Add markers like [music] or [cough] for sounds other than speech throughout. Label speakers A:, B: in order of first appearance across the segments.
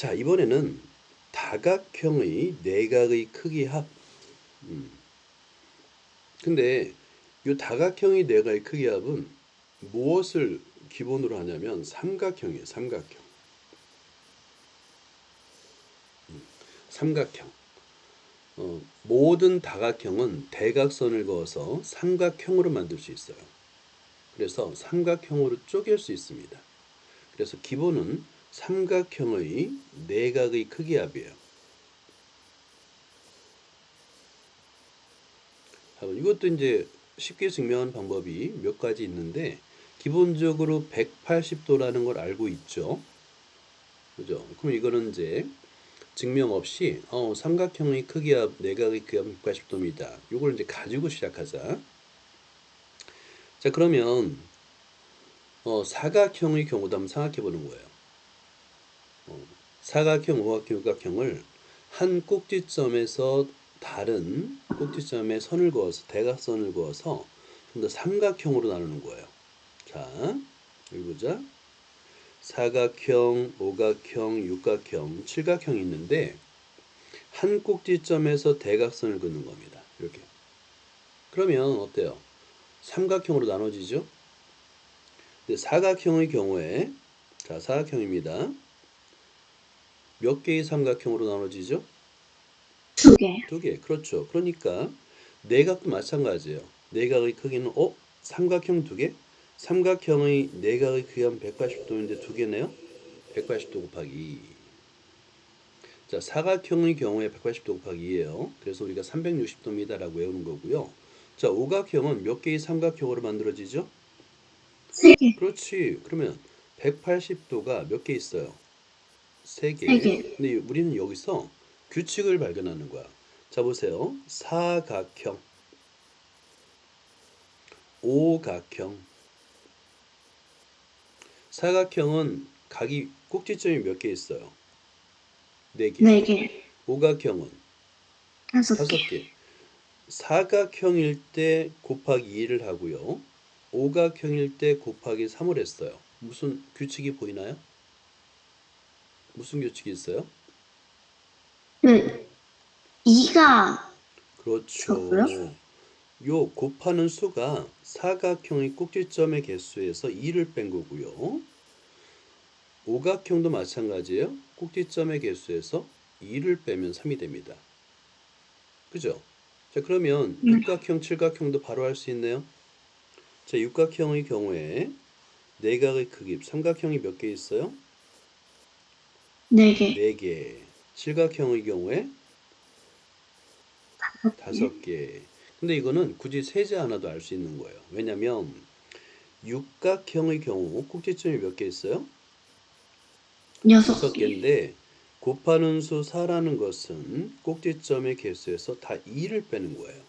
A: 자, 이번에는 다각형의 내각의 크기 합. 음. 근데 이 다각형의 내각의 크기 합은 무엇을 기본으로 하냐면 삼각형이에요. 삼각형. 음, 삼각형. 어, 모든 다각형은 대각선을 그어서 삼각형으로 만들 수 있어요. 그래서 삼각형으로 쪼갤 수 있습니다. 그래서 기본은 삼각형의 내각의 크기 합이에요. 이것도 이제 쉽게 증명하는 방법이 몇 가지 있는데 기본적으로 180도라는 걸 알고 있죠. 그죠? 그럼 이거는 이제 증명 없이 어, 삼각형의 크기와 내각의 크기가 180도입니다. 이걸 이제 가지고 시작하자. 자 그러면 어, 사각형의 경우도 한번 생각해 보는 거예요. 어, 사각형, 오각형, 육각형을 한 꼭지점에서 다른 꼭지점에 선을 그어서 대각선을 그어서 좀 더 삼각형으로 나누는 거예요. 자, 여기 보자. 사각형, 오각형, 육각형, 칠각형이 있는데 한 꼭지점에서 대각선을 긋는 겁니다. 이렇게. 그러면 어때요? 삼각형으로 나눠지죠? 사각형의 경우에 자, 사각형입니다. 몇 개의 삼각형으로 나눠지죠?
B: 두 개.
A: 두 개. 그렇죠. 그러니까 내각도 마찬가지예요. 내각의 크기는 어? 삼각형 두 개? 삼각형의 내각의 크기가 180도인데 두 개네요. 180도 곱하기 2. 자, 사각형의 경우에 180도 곱하기 2예요. 그래서 우리가 360도입니다라고 외우는 거고요. 자, 오각형은 몇 개의 삼각형으로 만들어지죠?
B: 세 개.
A: 그렇지. 그러면 180도가 몇 개 있어요? 세 개.
B: 세 개.
A: 근데 우리는 여기서 규칙을 발견하는 거야. 자, 보세요. 사각형, 오각형. 사각형은 각이 꼭지점이 몇 개 있어요? 네 개.
B: 네 개.
A: 오각형은
B: 다섯
A: 다섯
B: 개.
A: 개. 사각형일 때 곱하기 2를 하고요. 오각형일 때 곱하기 3을 했어요. 무슨 규칙이 보이나요? 무슨 규칙이 있어요?
B: 그, 이가
A: 그렇죠.
B: 저거요?
A: 요 곱하는 수가 사각형의 꼭지점의 개수에서 2를 뺀 거고요. 오각형도 마찬가지예요. 꼭지점의 개수에서 2를 빼면 3이 됩니다. 그죠? 자, 그러면
B: 네.
A: 육각형, 칠각형도 바로 할 수 있네요. 자, 육각형의 경우에 내각의 크기, 삼각형이 몇 개 있어요?
B: 네 개.
A: 4개. 칠각형의 경우에 다섯 개. 근데 이거는 굳이 세지 않아도 알 수 있는 거예요. 왜냐면 육각형의 경우 꼭지점이 몇 개 있어요?
B: 여섯 개.
A: 개인데 곱하는 수 4라는 것은 꼭지점의 개수에서 다 2를 빼는 거예요.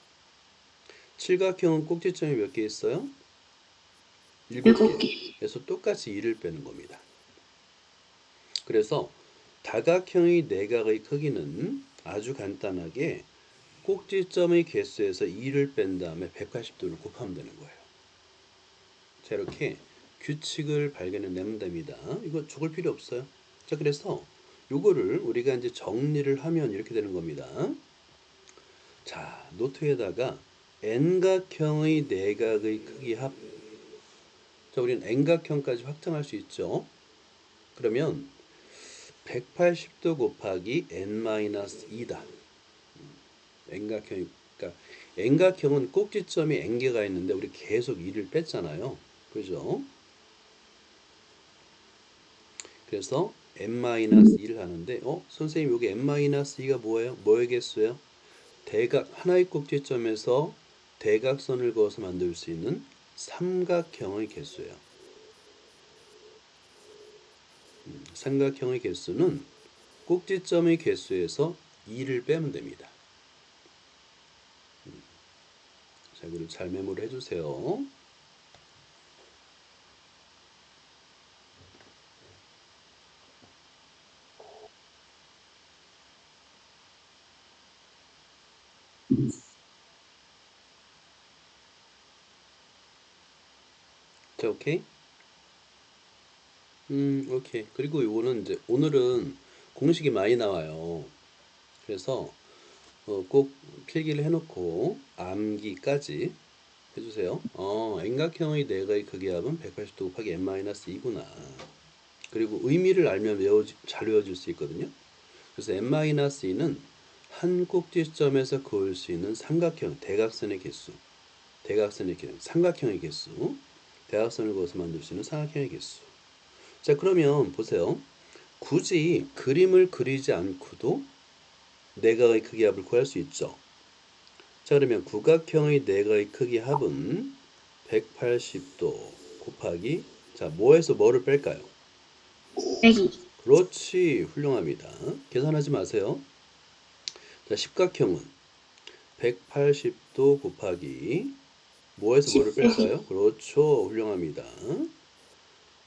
A: 칠각형은 꼭지점이 몇 개 있어요?
B: 일곱 개.
A: 그래서 똑같이 2를 빼는 겁니다. 그래서 다각형의 내각의 크기는 아주 간단하게 꼭지점의 개수에서 2를 뺀 다음에 180도를 곱하면 되는 거예요. 자, 이렇게 규칙을 발견해내면 됩니다. 이거 적을 필요 없어요. 자, 그래서 요거를 우리가 이제 정리를 하면 이렇게 되는 겁니다. 자, 노트에다가 N각형의 내각의 크기 합. 자, 우리는 N각형까지 확장할 수 있죠. 그러면 180도 곱하기 n-2다. N각형이 그러니까 N각형은 꼭지점이 N개가 있는데 우리 계속 2를 뺐잖아요. 그죠? 그래서 n-2를 하는데 어? 선생님 여기 n-2가 뭐예요? 개수예요? 대각 하나의 꼭지점에서 대각선을 그어서 만들 수 있는 삼각형의 개수예요. 음, 삼각형의 개수는 꼭지점의 개수에서 2를 빼면 됩니다. 음, 자, 이거를 잘 메모를 해주세요. 자, 오케이. 음, 오케이. 그리고 요거는 이제 오늘은 공식이 많이 나와요. 그래서 어, 꼭 필기를 해놓고 암기까지 해주세요. 어, N각형의 내각의 크기합은 180도 곱하기 n-2구나. 그리고 의미를 알면 외워 잘 외워질 수 있거든요. 그래서 n-2는 한 꼭지 점에서 그을 수 있는 삼각형 대각선의 개수, 대각선의 개수, 삼각형의 개수, 대각선을 그어서 만들 수 있는 삼각형의 개수. 자 그러면 보세요. 굳이 그림을 그리지 않고도 내각의 크기 합을 구할 수 있죠. 자 그러면 구각형의 내각의 크기 합은 180도 곱하기 자 뭐에서 뭐를 뺄까요?
B: 빼기.
A: 그렇지 훌륭합니다. 계산하지 마세요. 자 십각형은 180도 곱하기 뭐에서 뭐를 뺄까요? 그렇죠 훌륭합니다.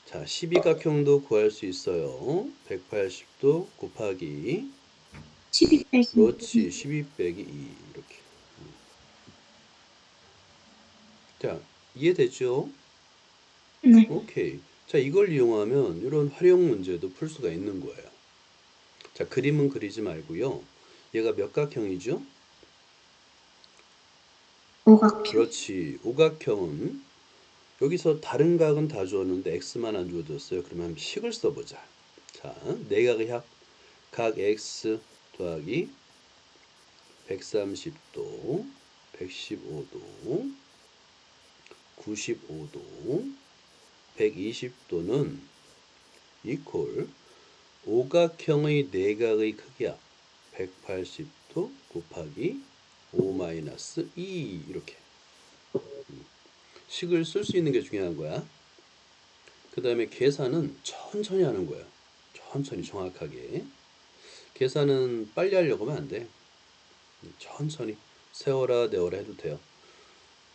A: 자 12각형도 구할 수 있어요. 180도 곱하기
B: 12 빼기.
A: 그렇지 12 빼기 2 이렇게 자 이해되죠?
B: 네.
A: 오케이 자 이걸 이용하면 이런 활용 문제도 풀 수가 있는 거예요 자 그림은 그리지 말고요 얘가 몇 각형이죠?
B: 오각형.
A: 그렇지 오각형은 여기서 다른 각은 다 주었는데 x만 안 주어졌어요. 그러면 식을 써보자. 자 내각의 합, 각 x 더하기 130도 115도 95도 120도는 이퀄 오각형의 내각의 크기야. 180도 곱하기 5-2 이렇게. 음. 식을 쓸 수 있는 게 중요한 거야. 그 다음에 계산은 천천히 하는 거야. 천천히 정확하게. 계산은 빨리 하려고 하면 안 돼. 천천히 세워라 내워라 해도 돼요.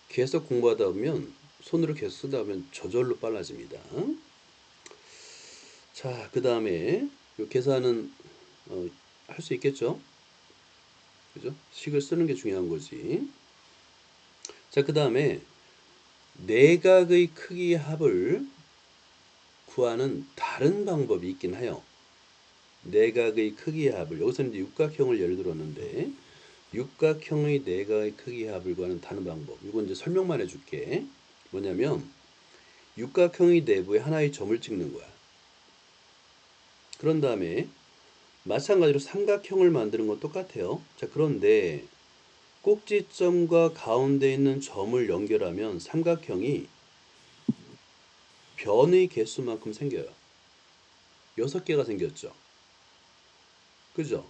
A: 계속 공부하다 보면 손으로 계속 쓰다 보면 저절로 빨라집니다. 자, 그 다음에 요 계산은 어, 할 수 있겠죠? 그죠? 식을 쓰는 게 중요한 거지. 자, 그 다음에 내각의 크기 합을 구하는 다른 방법이 있긴 해요. 내각의 크기 합을 여기서는 이제 육각형을 예를 들었는데 육각형의 내각의 크기 합을 구하는 다른 방법. 이건 이제 설명만 해줄게. 뭐냐면 육각형의 내부에 하나의 점을 찍는 거야. 그런 다음에 마찬가지로 삼각형을 만드는 건 똑같아요. 자, 그런데 꼭지점과 가운데 있는 점을 연결하면 삼각형이 변의 개수만큼 생겨요. 여섯 개가 생겼죠. 그죠?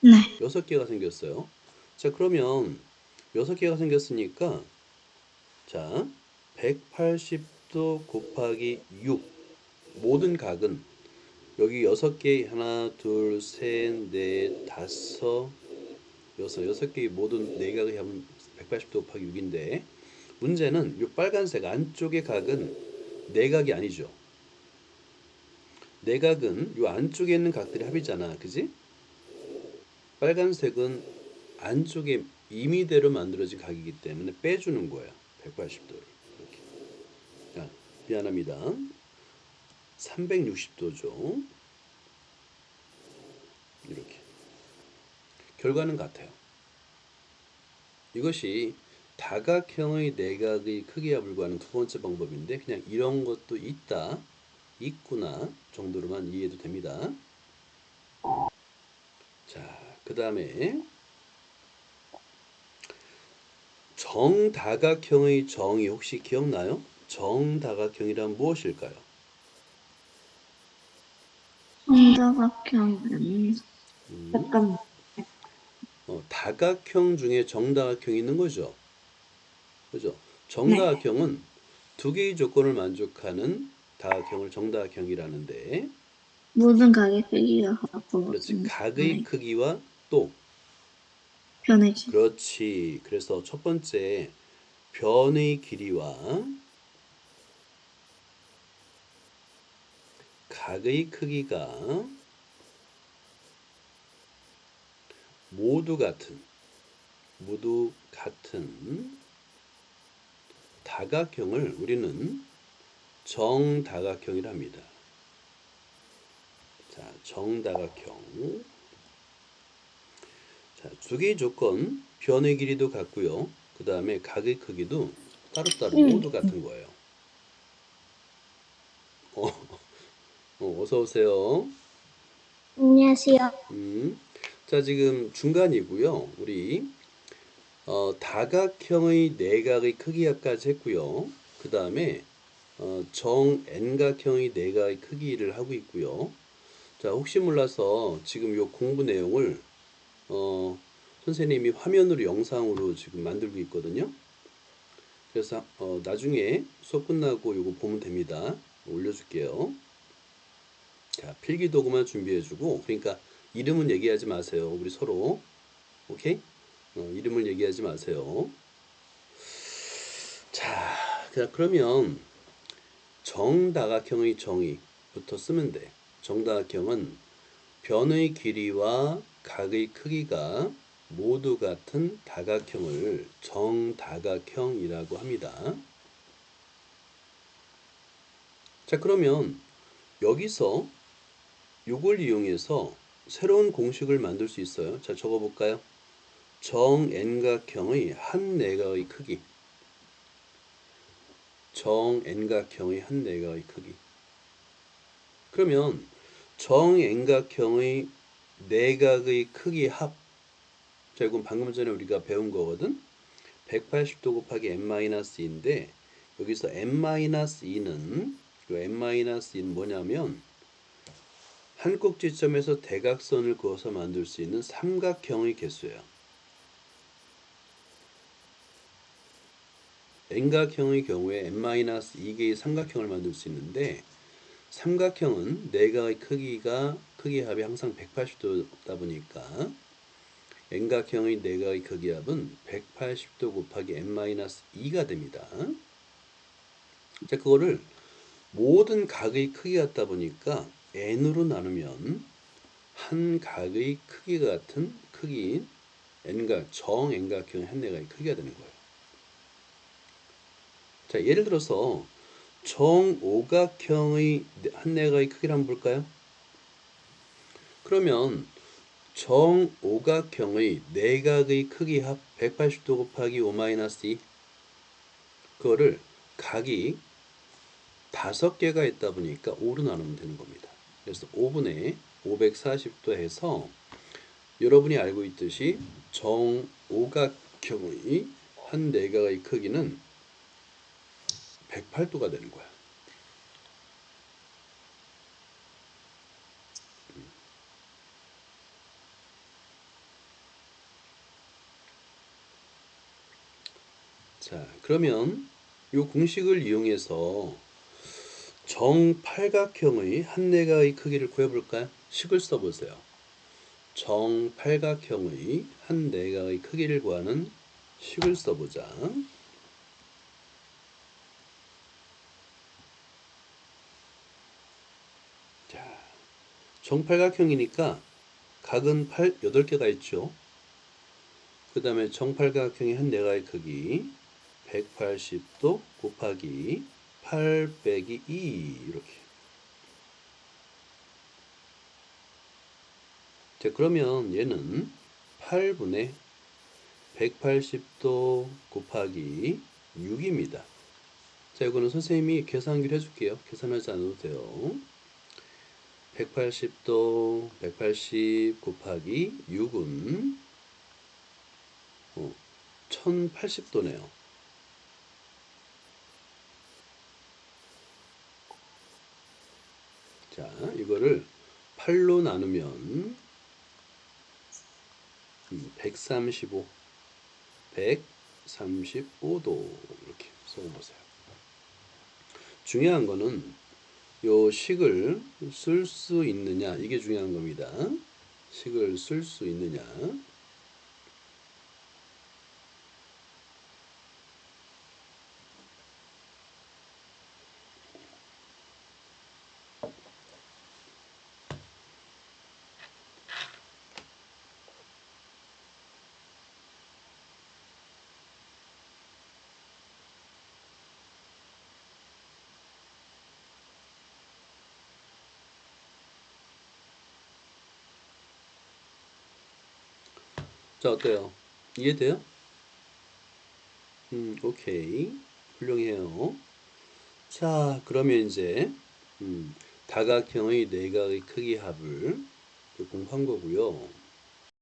B: 네.
A: 여섯 개가 생겼어요. 자, 그러면 여섯 개가 생겼으니까 자, 180도 곱하기 6 모든 각은 여기 여섯 개 하나, 둘, 셋, 넷, 다섯, 여섯 여섯 개의 모든 네 각의 합은 180도 곱하기 6인데 문제는 이 빨간색 안쪽의 각은 네 각이 아니죠. 네 각은 이 안쪽에 있는 각들이 합이잖아, 그지? 빨간색은 안쪽에 임의대로 만들어진 각이기 때문에 빼주는 거야. 180도를 이렇게. 자, 미안합니다. 360도죠. 이렇게. 결과는 같아요. 이것이 다각형의 내각의 크기와 불과하는 두 번째 방법인데 그냥 이런 것도 있다, 있구나 정도로만 이해해도 됩니다. 자, 그 다음에 정다각형의 정이 혹시 기억나요? 정다각형이란 무엇일까요?
B: 정다각형은
A: 음,
B: 잠깐
A: 어, 다각형 중에 정다각형이 있는 거죠. 그죠? 정다각형은 두 개의 조건을 만족하는 다각형을 정다각형이라는데
B: 모든 각의 크기가 하고.
A: 그렇지. 각의 크기와 또.
B: 변해지.
A: 그렇지. 그래서 첫 번째 변의 길이와 각의 크기가 모두 같은 모두 같은 다각형을 우리는 정다각형이라 합니다. 자, 정다각형. 자, 두 개의 조건, 변의 길이도 같고요. 그 다음에 각의 크기도 따로따로
B: 음.
A: 모두 같은 거예요. 어, [laughs] 어, 어서 오세요.
B: 안녕하세요.
A: 음, 자, 지금 중간이고요. 우리 어, 다각형의 내각의 크기까지 했고요. 그 다음에 어, 정 n각형의 내각의 크기를 하고 있고요. 자, 혹시 몰라서 지금 요 공부 내용을 어, 선생님이 화면으로 영상으로 지금 만들고 있거든요. 그래서 어, 나중에 수업 끝나고 요거 보면 됩니다. 올려줄게요. 자, 필기도구만 준비해주고, 그러니까 이름은 얘기하지 마세요. 우리 서로. 오케이? 어, 이름을 얘기하지 마세요. 자, 자, 그러면 정다각형의 정의부터 쓰면 돼. 정다각형은 변의 길이와 각의 크기가 모두 같은 다각형을 정다각형이라고 합니다. 자, 그러면 여기서 이걸 이용해서 새로운 공식을 만들 수 있어요. 자, 적어 볼까요? 정 n각형의 한 내각의 크기. 정 n각형의 한 내각의 크기. 그러면 정 n각형의 내각의 크기 합. 자, 이건 방금 전에 우리가 배운 거거든. 180도 곱하기 n-2인데 여기서 n-2는 요 n-2는 뭐냐면 한 꼭지점에서 대각선을 그어서 만들 수 있는 삼각형의 개수예요. n각형의 경우에 n-2개의 삼각형을 만들 수 있는데 삼각형은 내각의 크기가 크기 합이 항상 180도다 보니까 n각형의 내각의 크기 합은 180도 곱하기 n-2가 됩니다. 자, 그거를 모든 각의 크기 같다 보니까 n으로 나누면 한 각의 크기가 같은 크기인 n각 정 n각형의 한 내각의 크기가 되는 거예요. 자, 예를 들어서 정오각형의 한 내각의 크기를 한번 볼까요? 그러면 정오각형의 내각의 크기 합 180도 곱하기 5-2 그거를 각이 다섯 개가 있다 보니까 5로 나누면 되는 겁니다. 그래서 5분의 540도 해서 여러분이 알고 있듯이 정오각형의 한 내각의 크기는 108도가 되는 거야. 자, 그러면 이 공식을 이용해서 정팔각형의 한 내각의 크기를 구해볼까요? 식을 써보세요. 정팔각형의 한 내각의 크기를 구하는 식을 써보자. 자, 정팔각형이니까 각은 8, 8개가 있죠. 그 다음에 정팔각형의 한 내각의 크기 180도 곱하기 8 빼기 2 이렇게. 자 그러면 얘는 8분의 180도 곱하기 6입니다. 자 이거는 선생님이 계산기를 해줄게요. 계산하지 않아도 돼요. 180도 180 곱하기 6은 어, 1080도네요 자, 이거를 8로 나누면 135, 135도 이렇게 써보세요. 중요한 거는 요 식을 쓸 수 있느냐 이게 중요한 겁니다. 식을 쓸 수 있느냐 자, 어때요? 이해돼요? 음, 오케이. 훌륭해요. 자, 그러면 이제, 음, 다각형의 내각의 크기 합을 공부한 거고요.